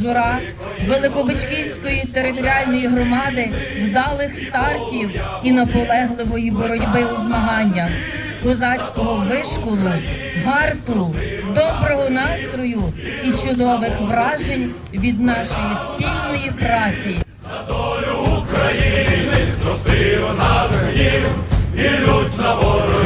Джура Великобичківської територіальної громади вдалих стартів і наполегливої боротьби у змаганнях, козацького вишколу, гарту, доброго настрою і чудових вражень від нашої спільної праці. Ми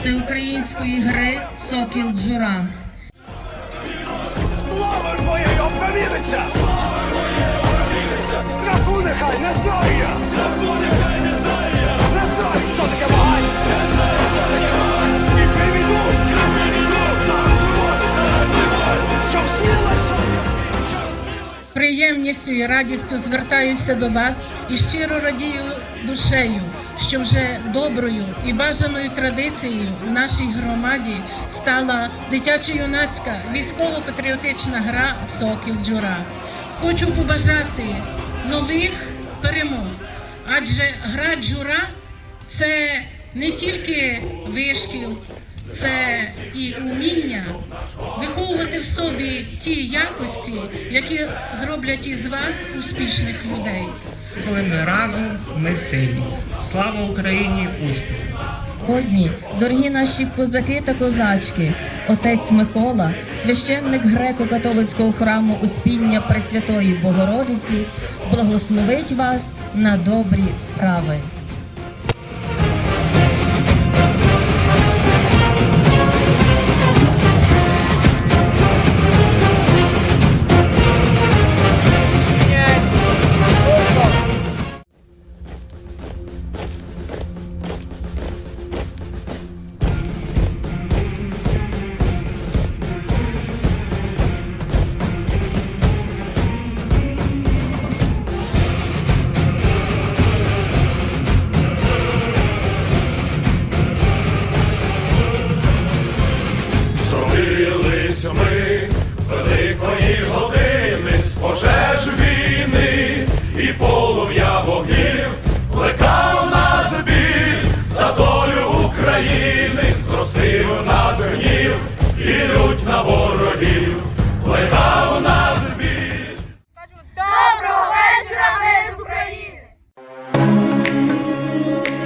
всеукраїнської гри Сокіл Джура. Слава твоєю опроміниться! Слава твоєю опроміниться! Страху нехай не знаю я! Страху нехай не знаю я! Не знаю, що таке вагань! Не знаю, що таке вагань! І приведу! І приведу! За свободу! За свободу! Щоб сміло Приємністю і радістю звертаюся до вас і щиро радію душею, що вже доброю і бажаною традицією в нашій громаді стала дитячо-юнацька військово-патріотична гра Сокіл Джура. Хочу побажати нових перемог, адже гра джура це не тільки вишкіл, це і уміння виховувати в собі ті якості, які зроблять із вас успішних людей. Коли ми разом, ми сильні. Слава Україні! Успіху! Сьогодні, дорогі наші козаки та козачки, отець Микола, священник греко-католицького храму Успіння Пресвятої Богородиці, благословить вас на добрі справи.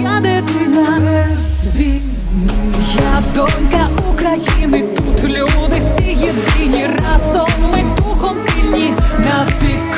Моя дитина без. Я донька України, тут люди всі єдині, разом ми духом сильні. На Не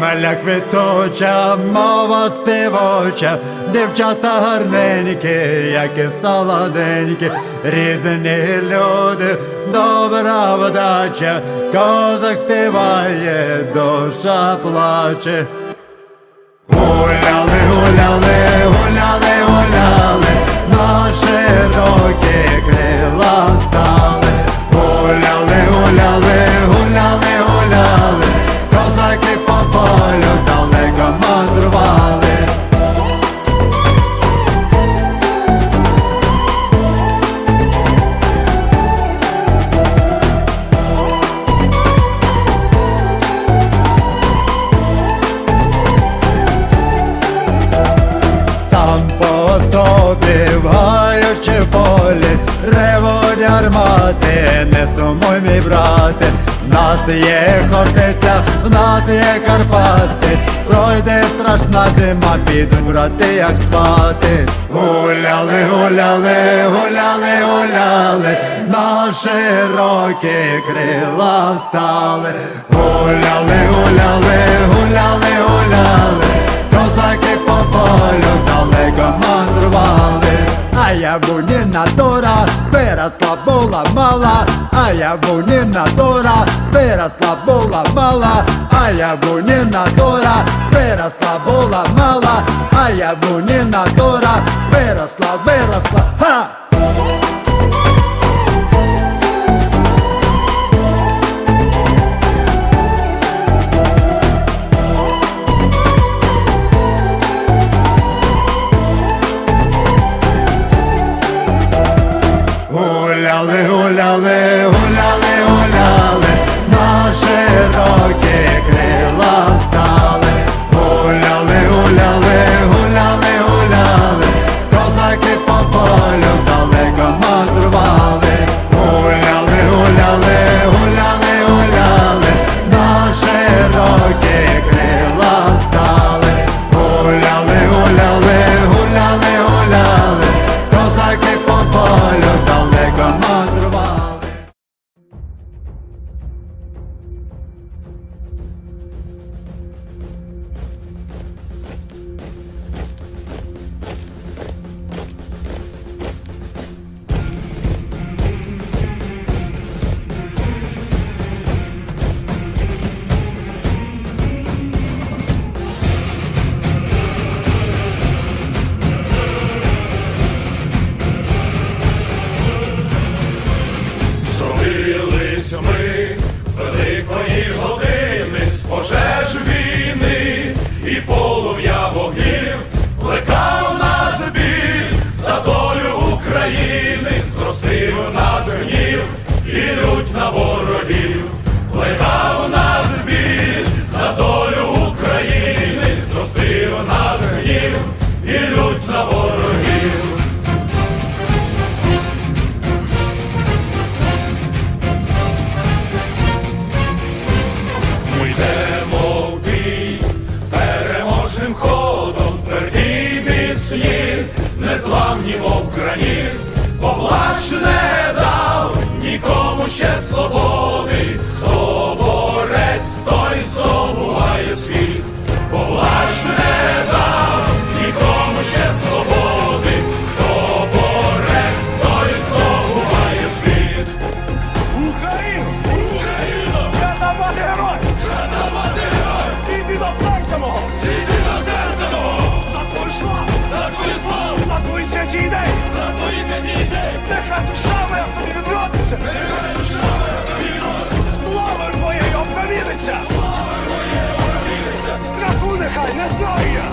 Земля квітуча, мова співоча, дівчата гарненькі, і солоденькі, різні люди, добра вдача, козак співає, душа плаче. Гуляли, гуляли, гуляли, гуляли, на широкі крила стали. Гуляли, гуляли, гуляли, не сумуй, мій брате. В нас є Хортиця, в нас є Карпати, пройде страшна зима, підуть брати, як спати. Гуляли, гуляли, гуляли, гуляли, на широкі крила встали. Гуляли, гуляли, гуляли, гуляли, козаки по полю далеко мандрували. А я буніна дура, виросла була мала, а я гуніна дура, виросла була мала, а я гуніна дура, виросла була мала, а я гуніна дура, виросла, виросла, ха! обмовиться! Слава твоєї обновіться! Страху нехай не знає!